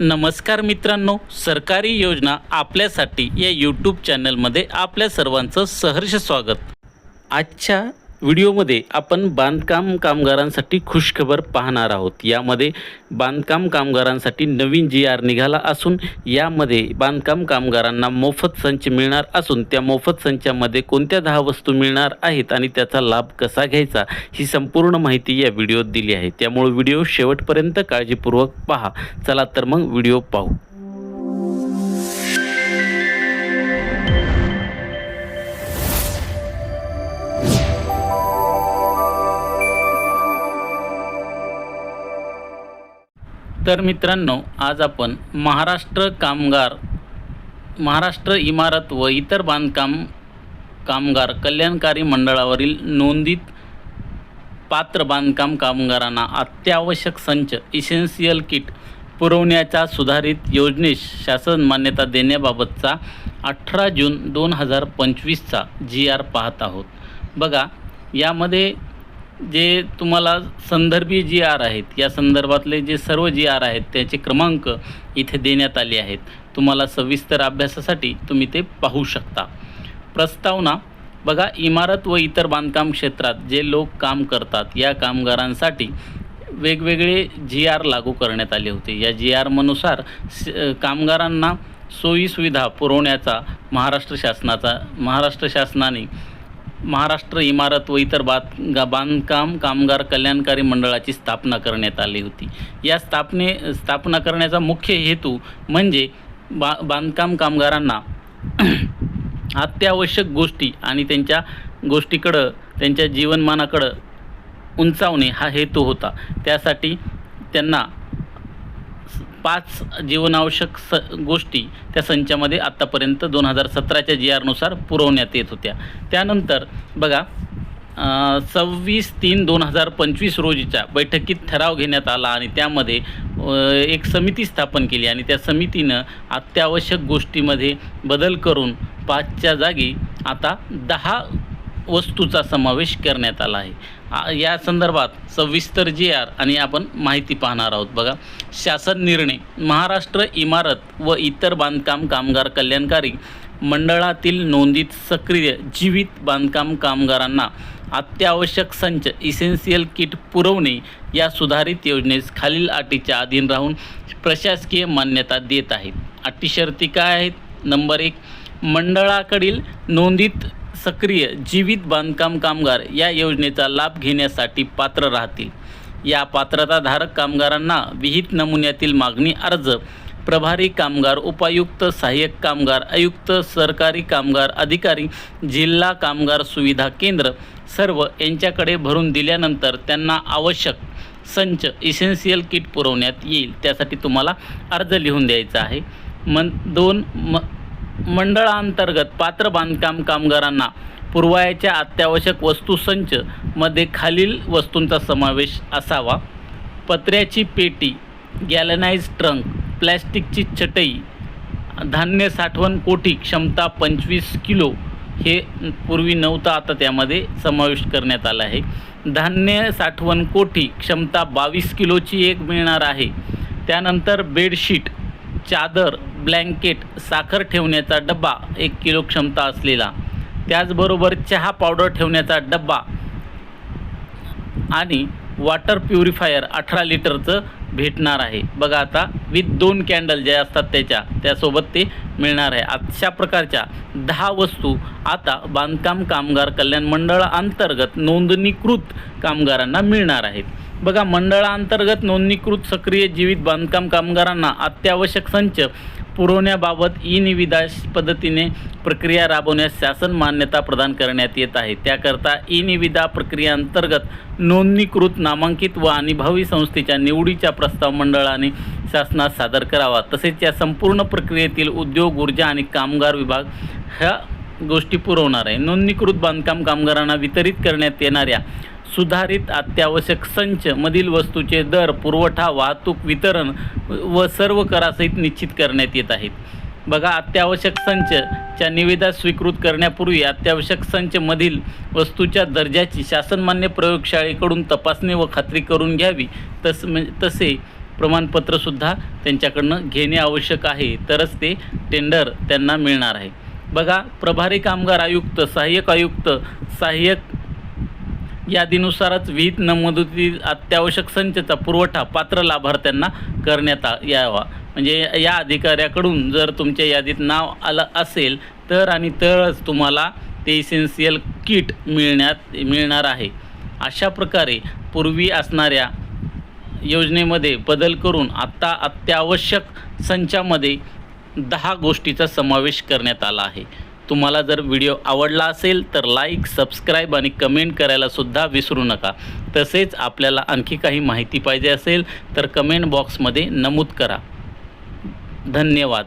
नमस्कार मित्रांनो सरकारी योजना आपल्यासाठी या यूट्यूब चॅनलमध्ये आपल्या सर्वांचं सहर्ष स्वागत. आजच्या व्हिडिओमध्ये आपण बांधकाम कामगारांसाठी खुशखबर पाहणार आहोत. यामध्ये बांधकाम कामगारांसाठी नवीन जी आर निघाला असून यामध्ये बांधकाम कामगारांना मोफत संच मिळणार असून त्या मोफत संचामध्ये कोणत्या दहा वस्तू मिळणार आहेत आणि त्याचा लाभ कसा घ्यायचा ही संपूर्ण माहिती या व्हिडिओत दिली आहे. त्यामुळे व्हिडिओ शेवटपर्यंत काळजीपूर्वक पहा. चला तर मग व्हिडिओ पाहू. तर मित्रांनो आज आपण महाराष्ट्र कामगार महाराष्ट्र इमारत व इतर बांधकाम कामगार कल्याणकारी मंडळावरील नोंदीत पात्र बांधकाम कामगारांना अत्यावश्यक संच इसेन्शियल किट पुरवण्याच्या सुधारित योजनेस शासन मान्यता देण्याबाबतचा अठरा जून दोन हजार पंचवीसचा जी आर पाहत आहोत. बघा यामध्ये जे तुम्हाला संदर्भी जी आर आहेत या संदर्भातले जे सर्व जी आर आहेत त्याचे क्रमांक इथे देण्यात आले आहेत. तुम्हाला सविस्तर अभ्यासासाठी तुम्ही ते पाहू शकता. प्रस्तावना बघा इमारत व इतर बांधकाम क्षेत्रात जे लोक काम करतात या कामगारांसाठी वेगवेगळे जी आर लागू करण्यात आले होते. या जी आरमनुसार स कामगारांना सोयीसुविधा पुरवण्याचा महाराष्ट्र शासनाचा महाराष्ट्र शासनाने महाराष्ट्र इमारत व इतर बात गा बांधकाम कामगार कल्याणकारी मंडळाची स्थापना करण्यात आली होती. या स्थापने स्थापना करण्याचा मुख्य हेतू म्हणजे बा बांधकाम कामगारांना अत्यावश्यक गोष्टी आणि त्यांच्या गोष्टीकडं त्यांच्या जीवनमानाकडं उंचावणे हा हेतू होता. त्यासाठी त्यांना पाच जीवनावश्यक स गोष्टी त्या संचामध्ये आत्तापर्यंत दोन हजार सतराच्या जी आरनुसार पुरवण्यात येत होत्या. त्यानंतर बघा सव्वीस तीन दोन हजार पंचवीस रोजीच्या बैठकीत ठराव घेण्यात आला आणि त्यामध्ये एक समिती स्थापन केली आणि त्या समितीनं अत्यावश्यक गोष्टीमध्ये बदल करून पाचच्या जागी आता दहा वस्तूचा समावेश करण्यात आला आहे. या संदर्भात सविस्तर जी आर आणि आपण माहिती पाहणार आहोत बघा. शासन निर्णय महाराष्ट्र इमारत व इतर बांधकाम कामगार कल्याणकारी मंडळातील नोंदीत सक्रिय जीवित बांधकाम कामगारांना अत्यावश्यक संच इसेन्शियल किट पुरवणे या सुधारित योजनेस खालील अटीच्या अधीन राहून प्रशासकीय मान्यता देत आहेत. अटी शर्ती काय आहेत? नंबर एक मंडळाकडील नोंदीत सक्रिय जीवित बांधकाम कामगार या योजनेचा लाभ घेण्यासाठी पात्र राहतील. या पात्रताधारक कामगारांना विहित नमुन्यातील मागणी अर्ज प्रभारी कामगार उपायुक्त सहाय्यक कामगार आयुक्त सरकारी कामगार अधिकारी जिल्हा कामगार सुविधा केंद्र सर्व यांच्याकडे भरून दिल्यानंतर त्यांना आवश्यक संच इसेन्शियल किट पुरवण्यात येईल. त्यासाठी तुम्हाला अर्ज लिहून द्यायचा आहे. मन दोन म मंडळांतर्गत पात्र बांधकाम कामगारांना पुरवायच्या अत्यावश्यक वस्तूसंच मध्ये खालील वस्तूंचा समावेश असावा. पत्र्याची पेटी गॅलनाइज ट्रंक प्लॅस्टिकची चटई धान्य साठवण कोटी क्षमता पंचवीस किलो हे पूर्वी नव्हतं आता त्यामध्ये समावेश करण्यात आला आहे. धान्य साठवण कोठी क्षमता बावीस किलोची एक मिळणार आहे. त्यानंतर बेडशीट चादर ब्लँकेट साखर ठेवण्याचा डब्बा एक किलो क्षमता असलेला. त्याचबरोबर चहा पावडर ठेवण्याचा डब्बा आणि वॉटर प्युरिफायर अठरा लिटरचं भेटणार आहे. बघा आता विथ दोन कॅन्डल ज्या असतात त्याच्या त्यासोबत ते मिळणार आहे. अशा प्रकारच्या दहा वस्तू आता बांधकाम कामगार कल्याण मंडळाअंतर्गत नोंदणीकृत कामगारांना मिळणार आहेत. बघा मंडळाअंतर्गत नोंदणीकृत सक्रिय जीवित बांधकाम कामगारांना अत्यावश्यक संच पुरवण्याबाबत ई निविदा पद्धतीने प्रक्रिया राबवण्यास शासन मान्यता प्रदान करण्यात येत आहे. त्याकरता ई निविदा प्रक्रियेअंतर्गत नोंदणीकृत नामांकित व अनिभावी संस्थेच्या निवडीचा प्रस्ताव मंडळाने शासनास सादर करावा. तसेच या संपूर्ण प्रक्रियेतील उद्योग ऊर्जा आणि कामगार विभाग ह्या गोष्टी पुरवणार आहे. नोंदणीकृत बांधकाम कामगारांना वितरित करण्यात येणाऱ्या सुधारित अत्यावश्यक संच मधील वस्तूचे दर पुरवठा वाहतूक वितरण व सर्व करासहित निश्चित करण्यात येत आहेत. बघा अत्यावश्यक संचच्या निविदा स्वीकृत करण्यापूर्वी अत्यावश्यक संचमधील वस्तूच्या दर्जाची शासनमान्य प्रयोगशाळेकडून तपासणी व खात्री करून घ्यावी. तस तसे प्रमाणपत्रसुद्धा त्यांच्याकडनं घेणे आवश्यक आहे. तरच ते टेंडर त्यांना मिळणार आहे. बघा प्रभारी कामगार आयुक्त सहाय्यक आयुक्त सहाय्यक यादीनुसारच विहित नमदुतील अत्यावश्यक संचचा पुरवठा पात्र लाभार्थ्यांना करण्यात यावा. म्हणजे या अधिकाऱ्याकडून जर तुमच्या यादीत नाव आलं असेल तर आणि तरच तुम्हाला ते इसेन्सियल किट मिळण्यात मिळणार आहे. अशा प्रकारे पूर्वी असणाऱ्या योजनेमध्ये बदल करून आत्ता अत्यावश्यक संचामध्ये दहा गोष्टीचा समावेश करण्यात आला आहे. तुम्हाला जर व्हिडिओ आवडला असेल तर लाईक सबस्क्राईब आणि कमेंट करायला सुद्धा विसरू नका. तसेच आपल्याला आणखी काही माहिती पाहिजे असेल तर कमेंट बॉक्समध्ये नमूद करा. धन्यवाद.